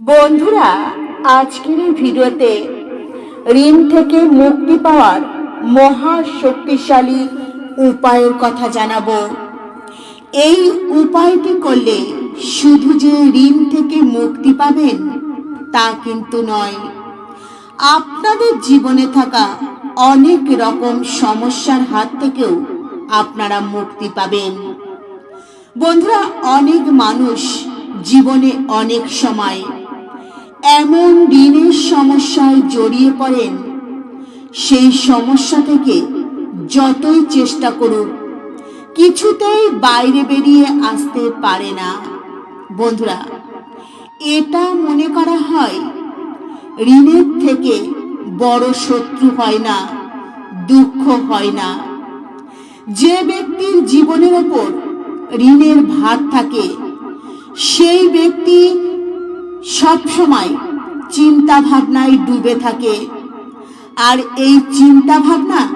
বন্ধুরা, আজকের এই ভিডিওতে ঋণ থেকে মুক্তি পাওয়ার মহা শক্তিশালী উপায়ের কথা জানাব। এই উপায়টি করলে শুধু যে ঋণ থেকে মুক্তি পাবেন তা কিন্তু নয়, আপনাদের জীবনে থাকা অনেক রকম সমস্যার হাত থেকেও আপনারা মুক্তি পাবেন। বন্ধুরা, অনেক মানুষ জীবনে অনেক সময় এমন ঋণের সমস্যায় জড়িয়ে পড়েন। সেই সমস্যা থেকে যতই চেষ্টা করুক, কিছুতেই বাইরে বেরিয়ে আসতে পারে না। বন্ধুরা, এটা মনে করা হয়, ঋণের থেকে বড় শত্রু হয় না, দুঃখ হয় না। যে ব্যক্তির জীবনের ওপর ঋণের ভার থাকে, সেই ব্যক্তি সবসময় চিন্তা ভাবনায় ডুবে থাকে। আর এই চিন্তা ভাবনা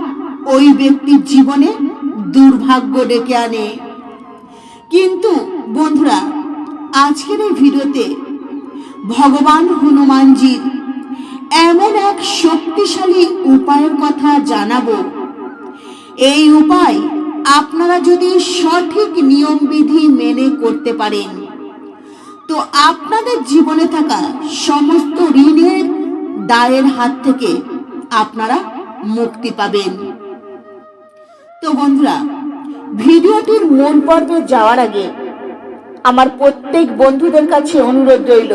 ওই ব্যক্তির জীবনে দুর্ভাগ্য ডেকে আনে। কিন্তু বন্ধুরা, আজকের এই ভিডিওতে ভগবান হনুমানজির এমন এক শক্তিশালী উপায়ের কথা জানাব। এই উপায় আপনারা যদি সঠিক নিয়মবিধি মেনে করতে পারেন। তো আপনাদের জীবনে থাকা সমস্ত ঋণের দায়ের হাত থেকে আপনারা মুক্তি পাবেন। তো বন্ধুরা, ভিডিওটির মূল পর্বে যাওয়ার আগে আমার প্রত্যেক বন্ধুদের কাছে অনুরোধ রইল,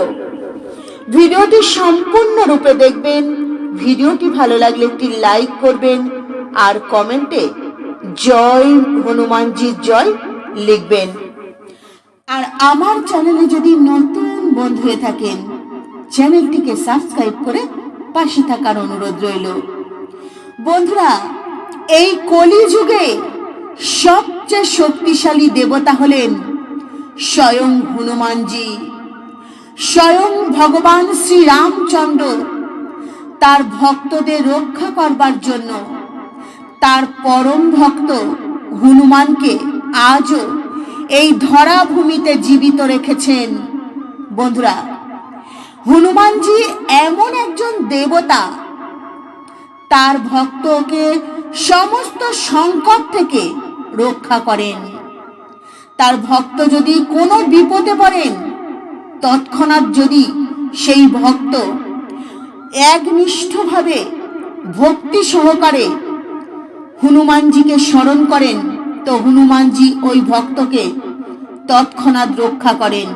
ভিডিওটি সম্পূর্ণরূপে দেখবেন, ভিডিওটি ভালো লাগলে একটি লাইক করবেন আর কমেন্টে জয় হনুমানজির জয় লিখবেন। আর আমার চ্যানেলে যদি নতুন বন্ধু হয়ে থাকেন, চ্যানেলটিকে সাবস্ক্রাইব করে পাশে থাকার অনুরোধ রইল। বন্ধুরা, এই কলিযুগে সবচেয়ে শক্তিশালী দেবতা হলেন স্বয়ং হনুমানজি। স্বয়ং ভগবান শ্রী রামচন্দ্র তার ভক্তদের রক্ষা করবার জন্য তার পরম ভক্ত হনুমানকে আজও এই ধরা ভূমিতে জীবিত রেখেছেন। বন্ধুরা, হনুমানজি এমন একজন দেবতা, তার ভক্তকে সমস্ত সংকট থেকে রক্ষা করেন। তার ভক্ত যদি কোনো বিপদে পড়েন, তৎক্ষণাৎ যদি সেই ভক্ত একনিষ্ঠভাবে ভক্তি সহকারে হনুমানজিকে স্মরণ করেন, তো হনুমানজি ওই ভক্তকে তৎক্ষণাৎ রক্ষা করেন।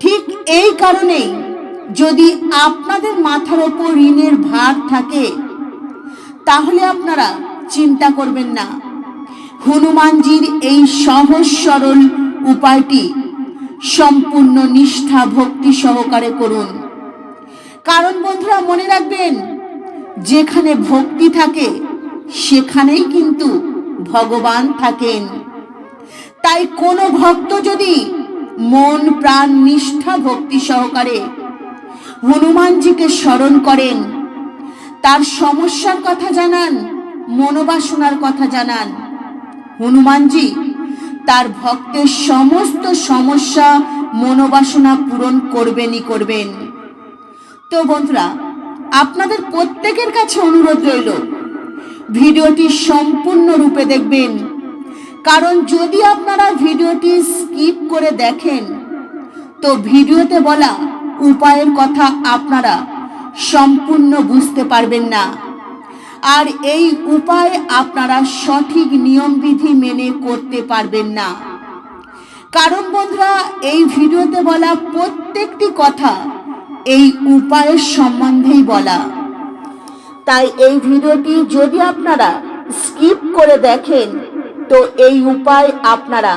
ঠিক এই কারণেই যদি আপনাদের মাথার ওপর ঋণের ভার থাকে, তাহলে আপনারা চিন্তা করবেন না। হনুমানজির এই সহজ সরল উপায়টি সম্পূর্ণ নিষ্ঠা ভক্তি সহকারে করুন। কারণ বন্ধুরা, মনে রাখবেন, যেখানে ভক্তি থাকে, সেখানেই কিন্তু ভগবান থাকেন। তাই কোনো ভক্ত যদি মন প্রাণ নিষ্ঠা ভক্তি সহকারে হনুমানজিকে স্মরণ করেন, তার সমস্যার কথা জানান, মনোবাসনার কথা জানান, হনুমানজি তার ভক্তের সমস্ত সমস্যা মনোবাসনা পূরণ করবেনই করবেন। তো বন্ধুরা, আপনাদের প্রত্যেকের কাছে অনুরোধ রইল, ভিডিওটি সম্পূর্ণরূপে দেখবেন। কারণ যদি আপনারা ভিডিওটি স্কিপ করে দেখেন, তো ভিডিওতে বলা উপায়ের কথা আপনারা সম্পূর্ণ বুঝতে পারবেন না। আর এই উপায় আপনারা সঠিক নিয়মবিধি মেনে করতে পারবেন না। কারণ বন্ধুরা, এই ভিডিওতে বলা প্রত্যেকটি কথা এই উপায়ের সম্বন্ধেই বলা। তাই এই ভিডিওটি যদি আপনারা স্কিপ করে দেখেন তো এই উপায় আপনারা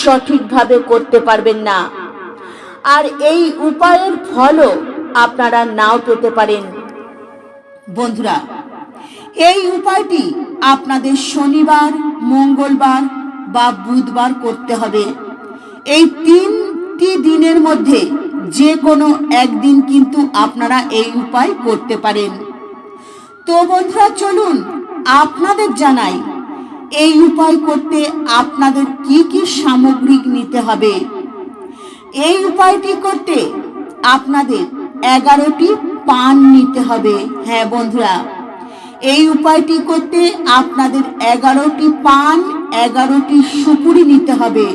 সঠিকভাবে করতে পারবেন না। আর এই উপায়ের ফলও আপনারা নাও পেতে পারেন। বন্ধুরা, এই উপায়টি আপনাদের শনিবার, মঙ্গলবার বা বুধবার করতে হবে। এই তিনটি দিনের মধ্যে যে কোনো একদিন কিন্তু আপনারা এই উপায় করতে পারেন। তো বন্ধুরা, চলুন আপনাদের জানাই এই উপায় করতে আপনাদের কি কি সামগ্রিক নিতে হবে? এই উপায়টি করতে আপনাদের এগারোটি পান নিতে হবে। হ্যাঁ বন্ধুরা, এই উপায়টি করতে আপনাদের এগারোটি পান, এগারোটি সুপুরি নিতে হবে।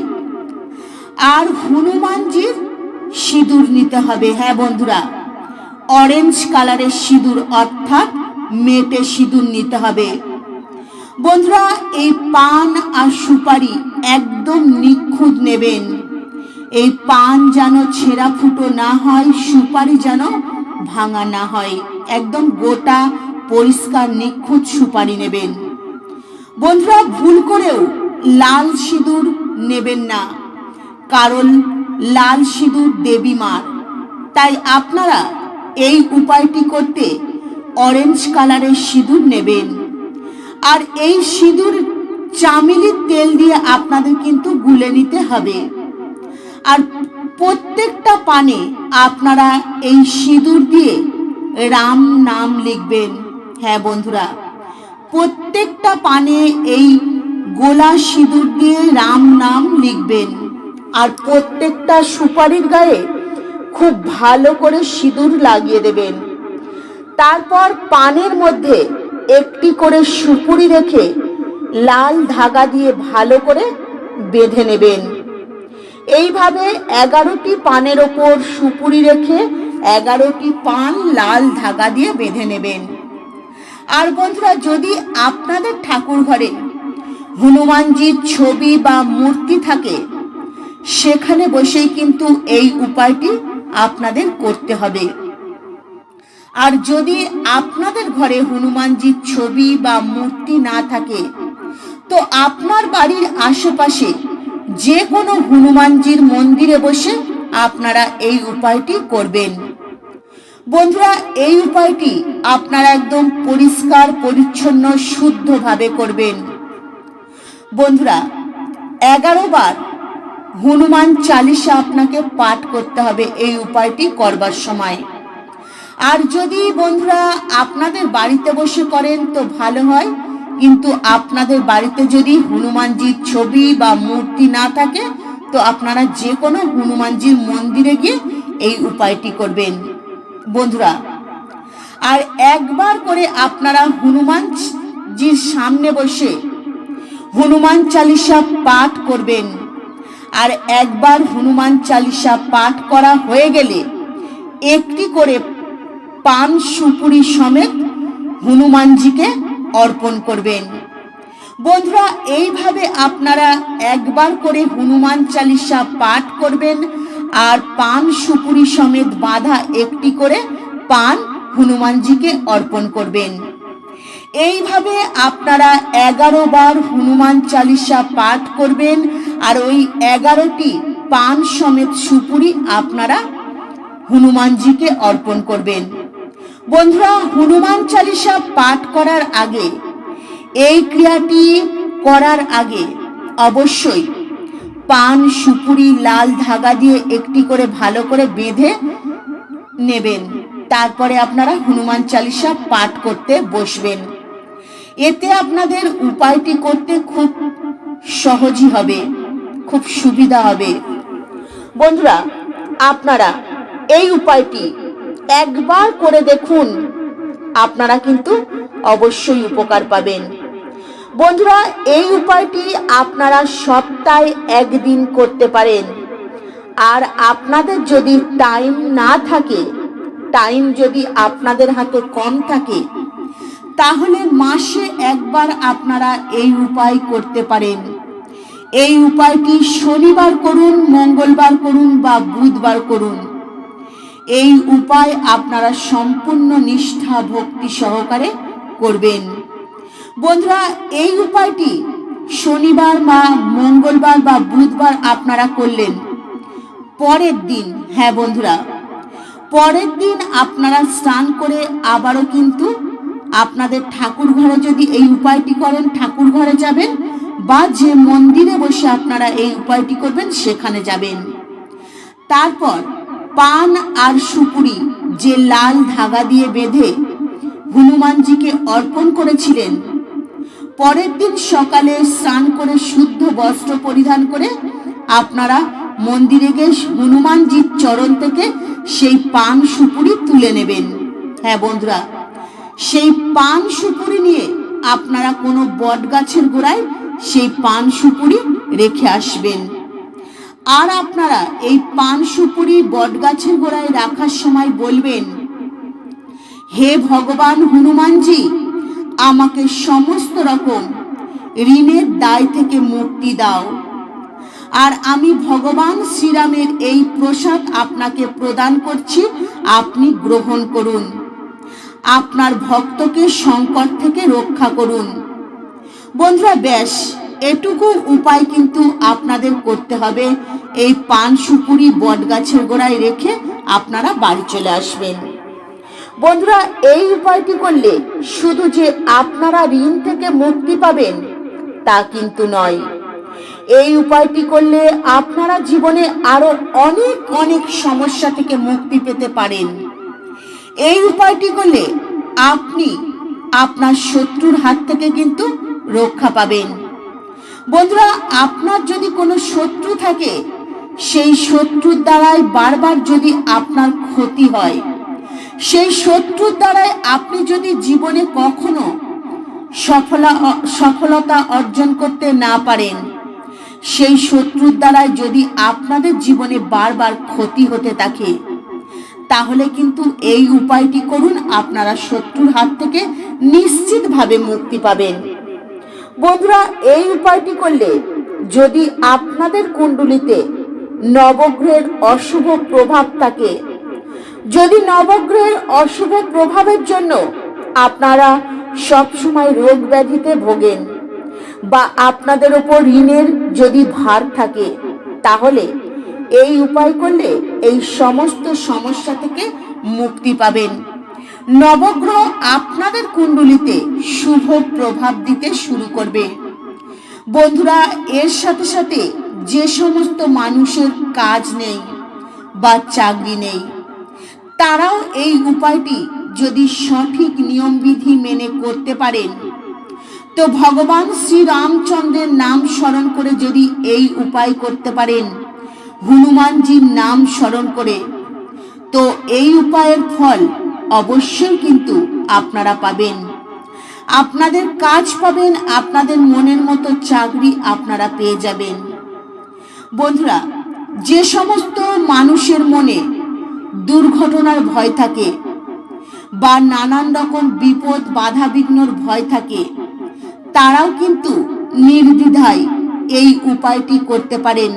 আর হনুমানজির সিঁদুর নিতে হবে। হ্যাঁ বন্ধুরা, অরেঞ্জ কালারের সিঁদুর অর্থাৎ মেটে সিঁদুর নিতে হবে। বন্ধুরা, এই পান আর সুপারি একদম নিখুঁত নেবেন। এই পান যেন ছেঁড়া ফুটো না হয়, সুপারি যেন ভাঙা না হয়। একদম গোটা, পরিষ্কার, নিখুঁত সুপারি নেবেন। বন্ধুরা, ভুল করেও লাল সিঁদুর নেবেন না। কারণ লাল সিঁদুর দেবী মার। তাই আপনারা এই উপায়টি করতে অরেঞ্জ কালারের সিঁদুর নেবেন। আর এই সিঁদুর চামিলির তেল দিয়ে আপনাদের কিন্তু গুলে নিতে হবে। আর প্রত্যেকটা পানে আপনারা এই সিঁদুর দিয়ে রাম নাম লিখবেন। হ্যাঁ বন্ধুরা, প্রত্যেকটা পানে এই গোলা সিঁদুর দিয়ে রাম নাম লিখবেন। আর প্রত্যেকটা সুপারির গায়ে খুব ভালো করে সিঁদুর লাগিয়ে দেবেন। তারপর পানের মধ্যে একটি করে সুপুরি রেখে লাল ধাগা দিয়ে ভালো করে বেঁধে নেবেন। এইভাবে এগারোটি পানের ওপর সুপুরি রেখে এগারোটি পান লাল ধাগা দিয়ে বেঁধে নেবেন। আর বন্ধুরা, যদি আপনাদের ঠাকুর ঘরে হনুমানজির ছবি বা মূর্তি থাকে, সেখানে বসেই কিন্তু এই উপায়টি আপনাদের করতে হবে। আর যদি আপনাদের ঘরে হনুমানজির ছবি বা মূর্তি না থাকে, তো আপনার বাড়ির আশেপাশে যে কোনো হনুমানজির মন্দিরে বসে আপনারা এই উপায়টি করবেন। বন্ধুরা, এই উপায়টি আপনারা একদম পরিষ্কার, পরিচ্ছন্ন, শুদ্ধভাবে করবেন। বন্ধুরা, এগারো বার হনুমান চালিসা আপনাকে পাঠ করতে হবে এই উপায়টি করবার সময়। আর যদি বন্ধুরা আপনাদের বাড়িতে বসে করেন তো ভালো হয়। কিন্তু আপনাদের বাড়িতে যদি হনুমানজির ছবি বা মূর্তি না থাকে, তো আপনারা যে কোনো হনুমানজির মন্দিরে গিয়ে এই উপায়টি করবেন। বন্ধুরা, আর একবার করে আপনারা হনুমানজির সামনে বসে হনুমান চালিসা পাঠ করবেন। আর একবার হনুমান চালিসা পাঠ করা হয়ে গেলে একটি করে পান সুপুরি সমেত হনুমানজিকে অর্পণ করবেন। বন্ধুরা, এইভাবে আপনারা একবার করে হনুমান চালিসা পাঠ করবেন আর পান সুপুরি সমেত বাঁধা একটি করে পান হনুমানজিকে অর্পণ করবেন। এইভাবে আপনারা এগারো বার হনুমান চালিসা পাঠ করবেন আর ওই এগারোটি পান সমেত সুপুরি আপনারা হনুমানজিকে অর্পণ করবেন। বন্ধুরা, হনুমান চালিসা পাঠ করার আগে, এই ক্রিয়াটি করার আগে অবশ্যই পান, সুপুরি, লাল ধাগা দিয়ে একটি করে ভালো করে বেঁধে নেবেন। তারপরে আপনারা হনুমান চালিসা পাঠ করতে বসবেন। এতে আপনাদের উপায়টি করতে খুব সহজই হবে, খুব সুবিধা হবে। বন্ধুরা, আপনারা এই উপায়টি একবার করে দেখুন। আপনারা কিন্তু অবশ্যই উপকার পাবেন। বন্ধুরা, এই উপায়টি আপনারা সপ্তাহে একদিন করতে পারেন। আর আপনাদের যদি টাইম না থাকে, টাইম যদি আপনাদের হাতে কম থাকে, তাহলে মাসে একবার আপনারা এই উপায় করতে পারেন। এই উপায়টি শনিবার করুন, মঙ্গলবার করুন বা বুধবার করুন। এই উপায় আপনারা সম্পূর্ণ নিষ্ঠা, ভক্তি সহকারে করবেন। বন্ধুরা, এই উপায়টি শনিবার বা মঙ্গলবার বা বুধবার আপনারা করলেন। পরের দিন হ্যাঁ বন্ধুরা, পরের দিন আপনারা স্নান করে আবারও কিন্তু আপনাদের ঠাকুর ঘরে যদি এই উপায়টি করেন, ঠাকুর ঘরে যাবেন বা যে মন্দিরে বসে আপনারা এই উপায়টি করবেন, সেখানে যাবেন। তারপর পান আর সুপুরি যে লাল ধাগা দিয়ে বেঁধে হনুমানজিকে অর্পণ করেছিলেন। পরের দিন সকালে স্নান করে শুদ্ধ বস্ত্র পরিধান করে আপনারা মন্দিরে গিয়ে হনুমানজির চরণ থেকে সেই পান সুপুরি তুলে নেবেন। হ্যাঁ বন্ধুরা, সেই পান সুপুরি নিয়ে আপনারা কোনো বট গাছের গোড়ায় সেই পান সুপুরি রেখে আসবেন। আর আপনারা এই পান সুপুরি বট গাছের গোড়ায় রাখার সময় বলবেন, হে ভগবান হনুমানজি, আমাকে সমস্ত রকম ঋণের দায় থেকে মুক্তি দাও। আর আমি ভগবান শ্রীরামের এই প্রসাদ আপনাকে প্রদান করছি, আপনি গ্রহণ করুন। আপনার ভক্তকে সংকট থেকে রক্ষা করুন। বন্ধুরা, ব্যাস এটুকু উপায় কিন্তু আপনাদের করতে হবে। এই পান সুপুরি বট গাছের গোড়ায় রেখে আপনারা বাড়ি চলে আসবেন। বন্ধুরা, এই উপায়টি করলে শুধু যে আপনারা ঋণ থেকে মুক্তি পাবেন, তা কিন্তু নয়। এই উপায়টি করলে আপনারা জীবনে আরও অনেক অনেক সমস্যা থেকে মুক্তি পেতে পারেন। এই উপায়টি করলে আপনি আপনার শত্রুর হাত থেকে কিন্তু রক্ষা পাবেন। বন্ধুরা, আপনার যদি কোনো শত্রু থাকে সেই শত্রুর দ্বারাই বারবার যদি আপনার ক্ষতি হয়, সেই শত্রুর দ্বারাই আপনি যদি জীবনে কখনো সফলা, সফলতা অর্জন করতে না পারেন, সেই শত্রুর দ্বারাই যদি আপনাদের জীবনে বারবার ক্ষতি হতে থাকে, তাহলে কিন্তু এই উপায়টি করুন, আপনারা শত্রুর হাত থেকে নিশ্চিতভাবে মুক্তি পাবেন। বন্ধুরা, এই উপায়টি করলে যদি আপনাদের কুণ্ডলিতে নবগ্রহের অশুভ প্রভাব থাকে। যদি নবগ্রহের অশুভ প্রভাবের জন্য আপনারা সবসময় রোগ ব্যাধিতে ভোগেন বা আপনাদের ওপর ঋণের যদি ভার থাকে, তাহলে এই উপায় করলে এই সমস্ত সমস্যা থেকে মুক্তি পাবেন। নবগ্রহ আপনাদের কুণ্ডলিতে শুভ প্রভাব দিতে শুরু করবে। বন্ধুরা, এর সাথে সাথে যে সমস্ত মানুষের কাজ নেই বা চাকরি নেই, তারাও এই উপায়টি যদি সঠিক নিয়মবিধি মেনে করতে পারেন, তো ভগবান শ্রী রামচন্দ্রের নাম স্মরণ করে যদি এই উপায় করতে পারেন, হনুমানজির নাম স্মরণ করে, তো এই উপায়ের ফল অবশ্যই কিন্তু আপনারা পাবেন। আপনাদের কাজ পাবেন, আপনাদের মনের মতো চাকরি আপনারা পেয়ে যাবেন। বন্ধুরা, যে সমস্ত মানুষের মনে দুর্ঘটনার ভয় থাকে বা নানান রকম বিপদ বাধা বিঘ্নর ভয় থাকে, তারাও কিন্তু নির্দ্বিধায় এই উপায়টি করতে পারেন।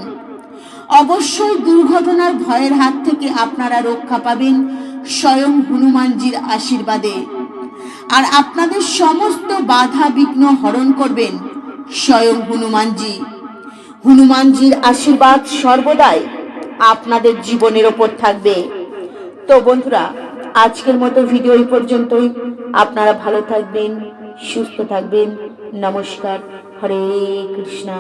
অবশ্যই দুর্ঘটনার ভয়ের হাত থেকে আপনারা রক্ষা পাবেন স্বয়ং হনুমানজির আশীর্বাদে। আর আপনাদের সমস্ত বাধা বিঘ্ন হরণ করবেন স্বয়ং হনুমানজি। হনুমানজির আশীর্বাদ সর্বদাই আপনাদের জীবনের ওপর থাকবে। তো বন্ধুরা, আজকের মতো ভিডিও এই পর্যন্তই। আপনারা ভালো থাকবেন, সুস্থ থাকবেন। নমস্কার, হরে কৃষ্ণা।